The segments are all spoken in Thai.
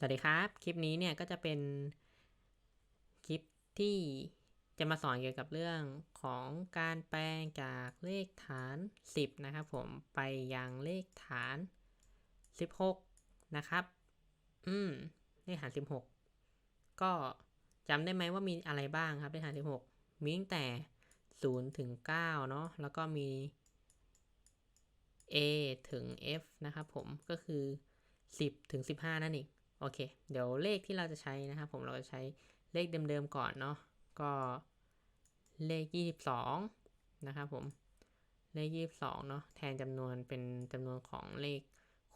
สวัสดีครับ คลิปนี้เนี่ยก็จะเป็นคลิปที่จะมาสอนเกี่ยวกับเรื่องของการแปลงจากเลขฐาน 10 นะครับผมไปยังเลขฐาน 16 นะครับ อืมเลขฐาน 16 ก็จำได้ไหมว่ามีอะไรบ้างครับเลขฐาน 16 มีตั้งแต่ 0 ถึง 9 เนาะแล้วก็มี A ถึง F นะครับผมก็คือ 10 ถึง 15 นั่นเอง โอเค เดี๋ยวเลขที่เราจะใช้นะครับผมเราจะใช้เลขเดิมๆก่อนเนาะ ก็เลข 22 นะครับผม เลข 22 เนาะแทนจำนวนเป็นจำนวนของเลข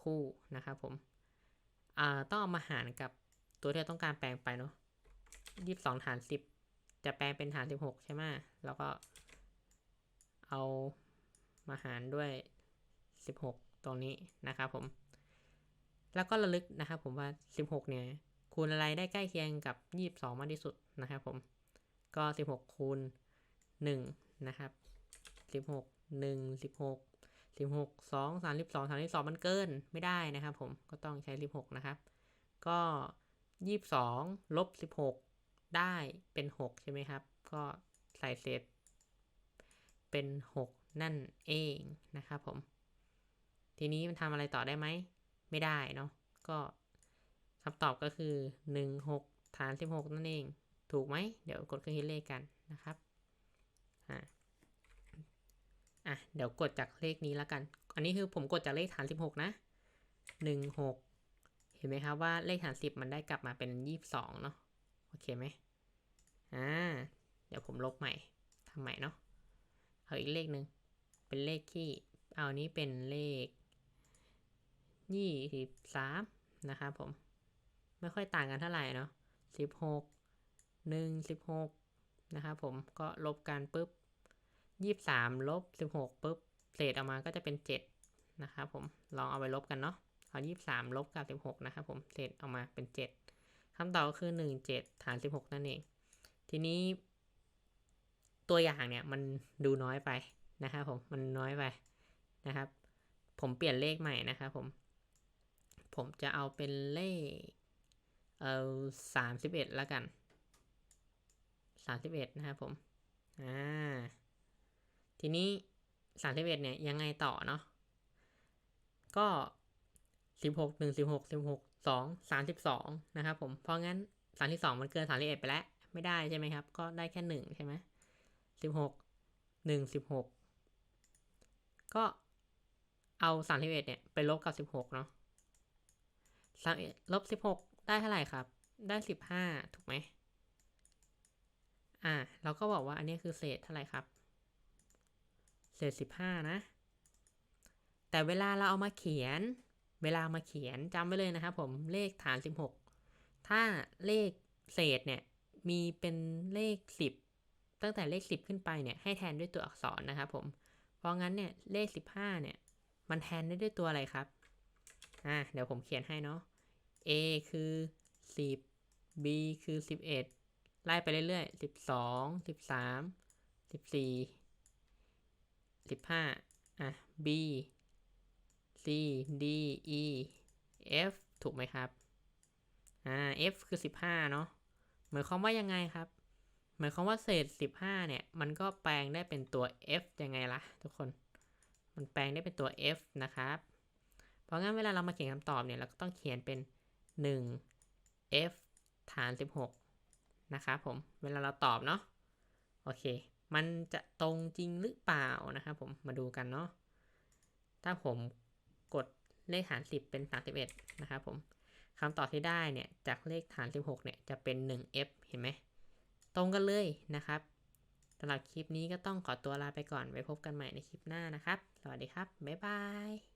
คู่นะครับผม อ่าต้องเอามาหารกับตัวที่เราต้องการแปลงไปเนาะ22 ฐาน 10 จะแปลงเป็นฐาน 16 ใช่ไหมแล้วก็เอามาหารด้วย 16 ตรงนี้นะครับผม แล้วก็ระลึกนะครับผมว่า 16 เนี่ย คูณอะไรได้ใกล้เคียงกับ 22 มากที่สุดนะครับผม ก็ 16 คูณ 1 นะครับ 16 1 16 16 2 32 32 มันเกินไม่ได้นะครับผมก็ต้องใช้ 16 นะครับ ก็ 22 ลบ 16 ได้เป็น 6 ใช่ไหมครับ ก็ใส่เศษเป็น 6 นั่นเองนะครับผม ทีนี้มันทำอะไรต่อได้ไหม ไม่ได้เนาะก็คำตอบก็คือ 1 6 ฐาน 16 นั่นเอง ถูกไหม เดี๋ยวกดเครื่องคิดเลขกันนะครับอะอะ เดี๋ยวกดจากเลขนี้แล้วกัน อันนี้คือผมกดจากเลขฐาน 16 นะ 1 6 เห็นไหมครับว่าเลขฐาน 10 มันได้กลับมาเป็น 22 เนาะโอเคไหมอ่า เดี๋ยวผมลบใหม่ทำใหม่เนาะ เอาอีกเลขหนึ่ง เป็นเลขที่ เอานี้เป็นเลข ยี่สิบสามนะครับผม ไม่ค่อยต่างกันเท่าไหร่เนาะสิบหกหนึ่งสิบหกนะครับผมก็ลบกันปุ๊บยี่สามลบสิบหกปุ๊บเศษออกมาก็จะเป็นเจ็ดนะครับผมลองเอาไปลบกันเนาะเอายี่สามลบกับสิบหกนะครับผมเศษออกมาเป็นเจ็ดคำตอบก็คือหนึ่งเจ็ดฐานสิบหกนั่นเอง ทีนี้ ตัวอย่างเนี่ยมันดูน้อยไปนะครับผมมันน้อยไปนะครับ ผมเปลี่ยนเลขใหม่นะครับผม ผมจะเอาเป็นเลข เอาสามสิบเอ็ดแล้วกันสามสิบเอ็ดนะครับผม อ่า ทีนี้สามสิบเอ็ดเนี่ยยังไงต่อเนาะ ก็สิบหกหนึ่งสิบหกสิบหกสองสามสิบสองนะครับผม เพราะงั้นสามสิบสองมันเกินสามสิบเอ็ดไปแล้ว ไม่ได้ใช่ไหมครับ ก็ได้แค่หนึ่งใช่ไหมสิบหกหนึ่งสิบหกก็เอาสามสิบเอ็ดเนี่ย ไปลบกับสิบหกเนาะ สามลบสิบหกได้เท่าไหร่ครับ ได้สิบห้าถูกไหมอ่าเราก็บอกว่าอันนี้คือเศษเท่าไหร่ครับ เศษสิบห้านะ แต่เวลาเราเอามาเขียน เวลามาเขียนจำไว้เลยนะครับผมเลขฐานสิบหกถ้าเลขเศษเนี่ยมีเป็นเลขสิบตั้งแต่เลขสิบขึ้นไปเนี่ยให้แทนด้วยตัวอักษรนะครับผม เพราะงั้นเนี่ยเลขสิบห้าเนี่ยมันแทนได้ด้วยตัวอะไรครับ อ่าเดี๋ยวผมเขียนให้เนาะ A คือ 10 B คือ 11 ไล่ไปเรื่อยๆ 12 13 14 15 อะ B C D E F ถูกไหมครับ อ่า F คือ 15 เนาะหมายความว่ายังไงครับ หมายความว่าเศษ 15 เนี่ย มันก็แปลงได้เป็นตัว F ยังไงล่ะ ทุกคน มันแปลงได้เป็นตัว F นะครับ เพราะงั้นเวลาเรามาเขียนคำตอบเนี่ย เราก็ต้องเขียนเป็น 1 f ฐาน 16 นะครับผม เวลาเราตอบเนาะ โอเค มันจะตรงจริงหรือเปล่านะครับผม มาดูกันเนาะ ถ้าผมกดเลขฐาน 10 เป็น 31 นะครับผม คำตอบที่ได้เนี่ย จากเลขฐาน 16 เนี่ย จะเป็น 1f เห็นไหม ตรงกันเลยนะครับสำหรับคลิปนี้ก็ต้องขอตัวลาไปก่อน ไว้พบกันใหม่ในคลิปหน้านะครับ สวัสดีครับ บ๊ายบาย